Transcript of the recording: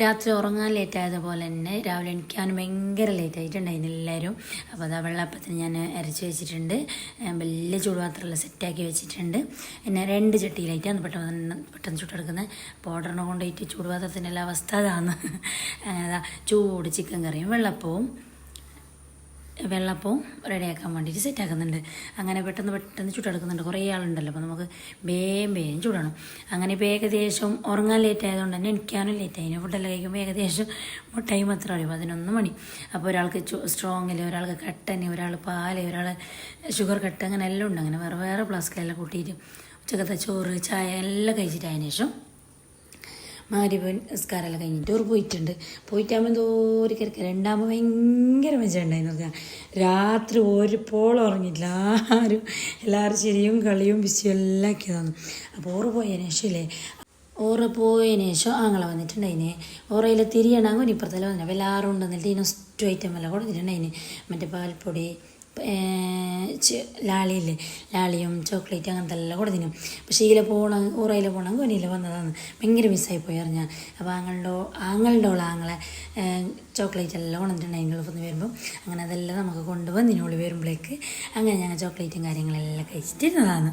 രാത്രി ഉറങ്ങാൻ ലേറ്റ് ആയതുപോലെ തന്നെ രാവിലെ എണിക്കാനും ഭയങ്കര ലേറ്റ് ആയിട്ടുണ്ടായിരുന്നു എല്ലാവരും. അപ്പോൾ അതാ വെള്ളപ്പത്തിന് ഞാൻ അരച്ച് വെച്ചിട്ടുണ്ട്. വലിയ ചൂടുപാത്രമെല്ലാം സെറ്റാക്കി വെച്ചിട്ടുണ്ട്. പിന്നെ രണ്ട് ചട്ടിയിലായിട്ടാണ് പെട്ടെന്ന് പെട്ടെന്ന് ചുട്ടെടുക്കുന്നത് പൗഡറിനെ കൊണ്ടുപോയിട്ട് ചൂടുപാത്രത്തിന്റെ എല്ലാ അവസ്ഥ അതാണ്. അങ്ങനെ ചൂട് ചിക്കൻ കറിയും വെള്ളപ്പവും. വെള്ളപ്പവും റെഡിയാക്കാൻ വേണ്ടിയിട്ട് സെറ്റാക്കുന്നുണ്ട് അങ്ങനെ പെട്ടെന്ന് പെട്ടെന്ന് ചുട്ടെടുക്കുന്നുണ്ട്. കുറേ ആളുണ്ടല്ലോ. അപ്പോൾ നമുക്ക് വേഗം വേഗം ചൂടണം. അങ്ങനെ ഇപ്പോൾ ഏകദേശം ഉറങ്ങാൻ ലേറ്റ് ആയതുകൊണ്ട് തന്നെ എനിക്കാനും ലേറ്റ് ആയി. ഫുഡെല്ലാം കഴിക്കുമ്പോൾ ഏകദേശം ടൈം എത്ര അറിയും? പതിനൊന്ന് മണി. അപ്പോൾ ഒരാൾക്ക് സ്ട്രോങ്ങിൽ ഒരാൾക്ക് കട്ടന് ഒരാൾ പാൽ ഒരാൾ ഷുഗർ കട്ട് അങ്ങനെ എല്ലാം ഉണ്ട്. അങ്ങനെ വേറെ വേറെ ഫ്ലാസ്കിലെല്ലാം കൂട്ടിയിട്ട് ഉച്ചക്കത്തെ ചോറ് ചായ എല്ലാം കഴിച്ചിട്ട് അതിന് ശേഷം മാരിപ്പൻ നിസ്കാരമെല്ലാം കഴിഞ്ഞിട്ട് ടൂർ പോയിട്ടുണ്ട്. പോയിട്ടാകുമ്പോൾ എന്തോ ഒരു കിടക്ക രണ്ടാകുമ്പോൾ ഭയങ്കര മജയുണ്ടായിരുന്നു നോക്കുക രാത്രി ഒരു പോളം ഉറങ്ങിയില്ല ആരും എല്ലാവരും ശരിയും കളിയും ബിസിയും എല്ലാം ആക്കിയതാണ് അപ്പോൾ ഓറ് പോയതിന് ശേഷമല്ലേ ഓറ പോയതിന് ശേഷം ആങ്ങളെ വന്നിട്ടുണ്ടായിനെ. ഓറയിൽ തിരിയണാകും ഇപ്പുറത്തെല്ലാം വന്നിട്ട് അപ്പോൾ എല്ലാവരും ഉണ്ടെന്നിട്ട് ഇതിന് ഫസ്റ്റ് ഐറ്റം എല്ലാം കൊടുത്തിട്ടുണ്ടായിന്. മറ്റേ പാൽപ്പൊടി ലാളിയില്ലേ? ലാളിയും ചോക്ലേറ്റ് അങ്ങനത്തെ എല്ലാം കൊടുത്തിനും പക്ഷേ ഇതിലെ പോകണം ഊറയിൽ പോകണം കൊനിയിൽ വന്നതാണ്. ഭയങ്കര മിസ്സായി പോയി അറിഞ്ഞാൽ അപ്പോൾ ആങ്ങളുടെ ആങ്ങളുടെ ഉള്ള ആങ്ങളെ ചോക്ലേറ്റ് എല്ലാം കൊണ്ടിട്ടുണ്ടായി ഗൾഫിൽ നിന്ന് വരുമ്പോൾ അങ്ങനെ അതെല്ലാം നമുക്ക് കൊണ്ടുവന്നിനോളി വരുമ്പോഴേക്ക് അങ്ങനെ ഞങ്ങൾ ചോക്ലേറ്റും കാര്യങ്ങളെല്ലാം കഴിച്ചിട്ടിരുന്നതാണ്.